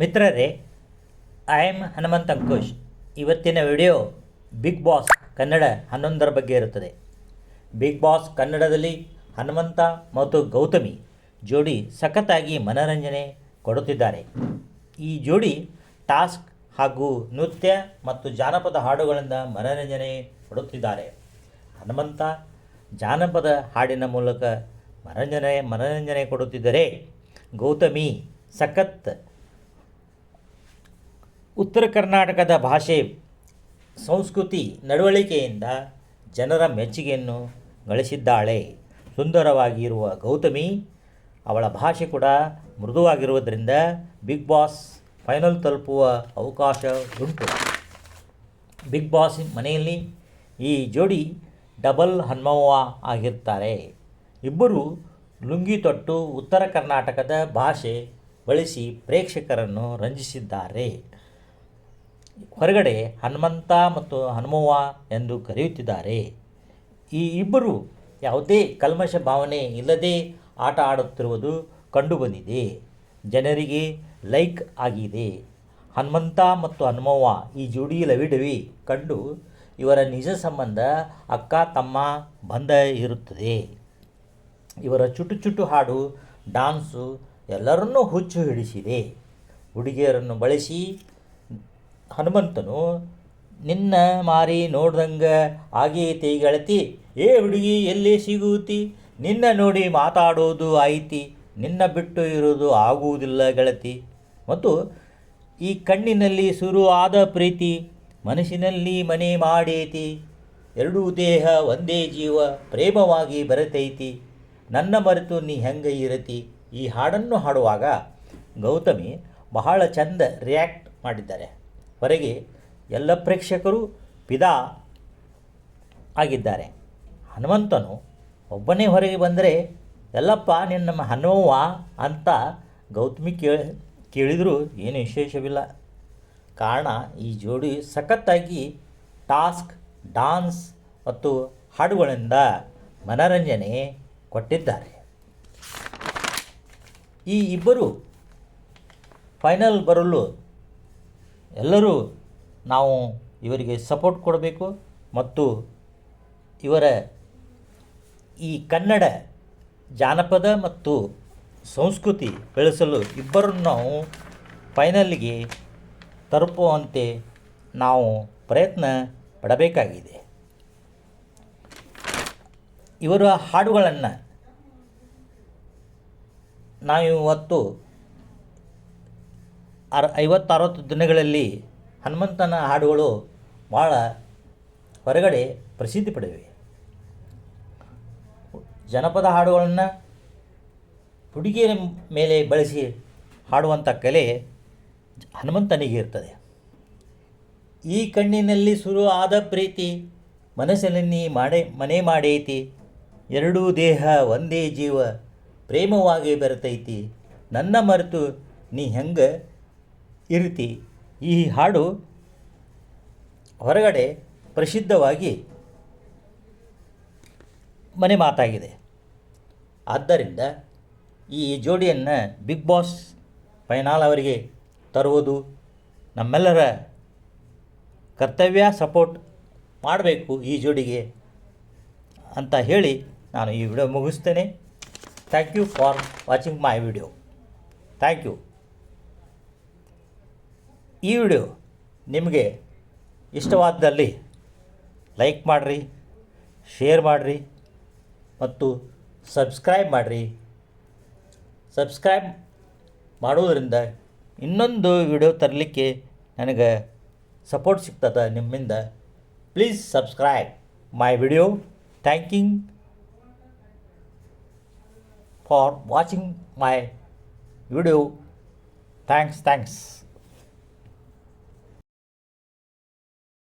ಮಿತ್ರರೇ I am Hanumanth ಅಂಕುಶ್. ಇವತ್ತಿನ video big boss Kannada ಹನ್ನೊಂದರ ಬಗ್ಗೆ ಇರುತ್ತದೆ. ಬಿಗ್ ಬಾಸ್ ಕನ್ನಡದಲ್ಲಿ ಹನುಮಂತ ಮತ್ತು ಗೌತಮಿ ಜೋಡಿ ಸಖತ್ತಾಗಿ ಮನರಂಜನೆ ಕೊಡುತ್ತಿದ್ದಾರೆ. ಈ ಜೋಡಿ ಟಾಸ್ಕ್ ಹಾಗೂ ನೃತ್ಯ ಮತ್ತು ಜಾನಪದ ಹಾಡುಗಳಿಂದ ಮನರಂಜನೆ ಕೊಡುತ್ತಿದ್ದಾರೆ. ಹನುಮಂತ ಜಾನಪದ ಹಾಡಿನ ಮೂಲಕ ಮನರಂಜನೆ ಮನರಂಜನೆ ಕೊಡುತ್ತಿದ್ದರೆ ಗೌತಮಿ ಸಖತ್ ಉತ್ತರ ಕರ್ನಾಟಕದ ಭಾಷೆ, ಸಂಸ್ಕೃತಿ ನಡವಳಿಕೆಯಿಂದ ಜನರ ಮೆಚ್ಚುಗೆಯನ್ನು ಗಳಿಸಿದ್ದಾಳೆ. ಸುಂದರವಾಗಿರುವ ಗೌತಮಿ ಅವಳ ಭಾಷೆ ಕೂಡ ಮೃದುವಾಗಿರುವುದರಿಂದ ಬಿಗ್ ಬಾಸ್ ಫೈನಲ್ ತಲುಪುವ ಅವಕಾಶ ಉಂಟು. ಬಿಗ್ ಬಾಸ್ ಮನೆಯಲ್ಲಿ ಈ ಜೋಡಿ ಡಬಲ್ ಹನುಮವ್ವ ಆಗಿರ್ತಾರೆ ಇಬ್ಬರು ಲುಂಗಿ ತೊಟ್ಟು ಉತ್ತರ ಕರ್ನಾಟಕದ ಭಾಷೆ ಬಳಸಿ ಪ್ರೇಕ್ಷಕರನ್ನು ರಂಜಿಸಿದ್ದಾರೆ. ಹೊರಗಡೆ ಹನುಮಂತ ಮತ್ತು ಹನುಮವ್ವ ಎಂದು ಕರೆಯುತ್ತಿದ್ದಾರೆ. ಈ ಇಬ್ಬರು ಯಾವುದೇ ಕಲ್ಮಶ ಭಾವನೆ ಇಲ್ಲದೆ ಆಟ ಆಡುತ್ತಿರುವುದು ಕಂಡುಬಂದಿದೆ. ಜನರಿಗೆ ಲೈಕ್ ಆಗಿದೆ. ಹನುಮಂತ ಮತ್ತು ಹನುಮವ್ವ ಈ ಜೋಡಿ ಲವಿಡವಿ ಕಂಡು ಇವರ ನಿಜ ಸಂಬಂಧ ಅಕ್ಕ, ತಮ್ಮ ಬಂಧ ಇರುತ್ತದೆ. ಇವರ ಚುಟು ಚುಟು ಹಾಡು, ಡಾನ್ಸು ಎಲ್ಲರನ್ನೂ ಹುಚ್ಚು ಹಿಡಿಸಿದೆ. ಹುಡುಗಿಯರನ್ನು ಬಳಸಿ ಹನುಮಂತನು, ನಿನ್ನ ಮಾರಿ ನೋಡ್ದಂಗ ಆಗೈತಿ ಗೆಳತಿ ಏ ಹುಡುಗಿ ಎಲ್ಲಿ ಸಿಗೂತಿ? ನಿನ್ನ ನೋಡಿ ಮಾತಾಡೋದು ಐತಿ ನಿನ್ನ ಬಿಟ್ಟು ಇರೋದು ಆಗುವುದಿಲ್ಲ ಗೆಳತಿ. ಮತ್ತು ಈ ಕಣ್ಣಿನಲ್ಲಿ ಸುರು ಆದ ಪ್ರೀತಿ, ಮನಸ್ಸಿನಲ್ಲಿ ಮನೆ ಮಾಡೇತಿ, ಎರಡೂ ದೇಹ ಒಂದೇ ಜೀವ, ಪ್ರೇಮವಾಗಿ ಬರತೈತಿ. ನನ್ನ ಮರೆತು ನೀ ಹೆಂಗೆ ಇರತಿ? ಈ ಹಾಡನ್ನು ಹಾಡುವಾಗ ಗೌತಮಿ ಬಹಳ ಚಂದ ರಿಯಾಕ್ಟ್ ಮಾಡಿದ್ದಾರೆ. ಹೊರಗೆ ಎಲ್ಲ ಪ್ರೇಕ್ಷಕರು ಪಿದಾ ಆಗಿದ್ದಾರೆ. ಹನುಮಂತನು ಒಬ್ಬನೇ ಹೊರಗೆ ಬಂದರೆ, ಎಲ್ಲಪ್ಪ ನಿನ್ನ ಹನುಮವ್ವ ಅಂತ ಗೌತಮಿ ಕೇಳಿ, ಕೇಳಿದರೂ ಏನು ವಿಶೇಷವಿಲ್ಲ. ಕಾರಣ, ಈ ಜೋಡಿ ಸಖತ್ತಾಗಿ ಟಾಸ್ಕ್, ಡಾನ್ಸ್ ಮತ್ತು ಹಾಡುಗಳಿಂದ ಮನರಂಜನೆ ಕೊಟ್ಟಿದ್ದಾರೆ. ಈ ಇಬ್ಬರು ಫೈನಲ್ ಬರಲು ಎಲ್ಲರೂ ನಾವು ಇವರಿಗೆ ಸಪೋರ್ಟ್ ಕೊಡಬೇಕು ಮತ್ತು ಇವರ ಈ ಕನ್ನಡ ಜಾನಪದ ಮತ್ತು ಸಂಸ್ಕೃತಿ ಬೆಳೆಸಲು ಇಬ್ಬರನ್ನು ನಾವು ಫೈನಲ್ಗೆ ತಲುಪುವಂತೆ ನಾವು ಪ್ರಯತ್ನ ಪಡಬೇಕಾಗಿದೆ. ಇವರ ಹಾಡುಗಳನ್ನು ನಾವು ಇವತ್ತು ಅರ ಐವತ್ತರವತ್ತು ದಿನಗಳಲ್ಲಿ ಹನುಮಂತನ ಹಾಡುಗಳು ಭಾಳ ಹೊರಗಡೆ ಪ್ರಸಿದ್ಧಿ ಪಡೆದಿವೆ. ಜನಪದ ಹಾಡುಗಳನ್ನು ಹುಡುಗಿಯರ ಮೇಲೆ ಬಳಸಿ ಹಾಡುವಂಥ ಕಲೆ ಹನುಮಂತನಿಗೆ ಇರ್ತದೆ. ಈ ಕಣ್ಣಿನಲ್ಲಿ ಶುರು ಆದ ಪ್ರೀತಿ, ಮನಸ್ಸಿನಲ್ಲಿ ಮಾಡೆ, ಮನೆ ಮಾಡೈತಿ, ಎರಡೂ ದೇಹ ಒಂದೇ ಜೀವ, ಪ್ರೇಮವಾಗಿ ಬೆರೆತೈತಿ, ನನ್ನ ಮರೆತು ನೀ ಹೆಂಗೆ ಇರ್ತಿ ಈ ಹಾಡು ಹೊರಗಡೆ ಪ್ರಸಿದ್ಧವಾಗಿ ಮನೆ ಮಾತಾಗಿದೆ. ಆದ್ದರಿಂದ ಈ ಜೋಡಿಯನ್ನು ಬಿಗ್ ಬಾಸ್ ಫೈನಾಲ್ ಅವರಿಗೆ ತರುವುದು ನಮ್ಮೆಲ್ಲರ ಕರ್ತವ್ಯ, ಸಪೋರ್ಟ್ ಮಾಡಬೇಕು ಈ ಜೋಡಿಗೆ ಅಂತ ಹೇಳಿ ನಾನು ಈ ವಿಡಿಯೋ ಮುಗಿಸ್ತೇನೆ. Thank you for watching my video thank you ಈ ವಿಡಿಯೋ ನಿಮಗೆ ಇಷ್ಟವಾದಲ್ಲಿ ಲೈಕ್ ಮಾಡಿರಿ, ಶೇರ್ ಮಾಡಿರಿ ಮತ್ತು ಸಬ್ಸ್ಕ್ರೈಬ್ ಮಾಡಿರಿ. ಸಬ್ಸ್ಕ್ರೈಬ್ ಮಾಡೋದರಿಂದ ಇನ್ನೊಂದು ವಿಡಿಯೋ ತರಲಿಕ್ಕೆ ನನಗೆ ಸಪೋರ್ಟ್ ಸಿಗ್ತದೆ ನಿಮ್ಮಿಂದ. Please subscribe my video thanking for watching my video thanks thanks